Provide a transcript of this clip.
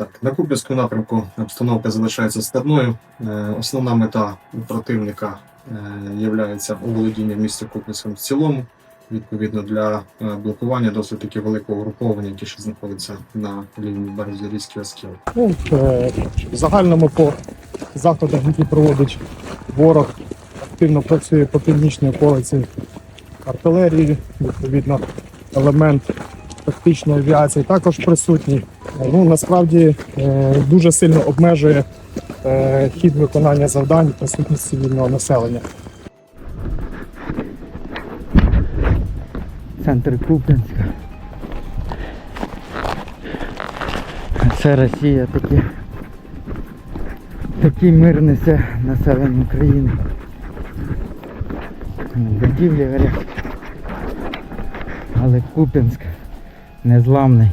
Так, на Куп'янському напрямку обстановка залишається складною. Е, Основна мета противника є оволодіння міста Куп'янськом в цілому. Відповідно, для е, блокування досить таки великого угруповання, яке ще знаходиться на лінії березі Різький Оскіл. Ну, е, в загальному по заходах, які проводить ворог, активно працює по північній околиці артилерії, відповідно, елемент тактичної авіації також присутній. Ну, насправді е, дуже сильно обмежує е, хід виконання завдань присутність цивільного населення. Центр Куп'янська. Це Росія такі. Такий мир несе населення України. Будівлі горять. Але Куп'янськ незламний.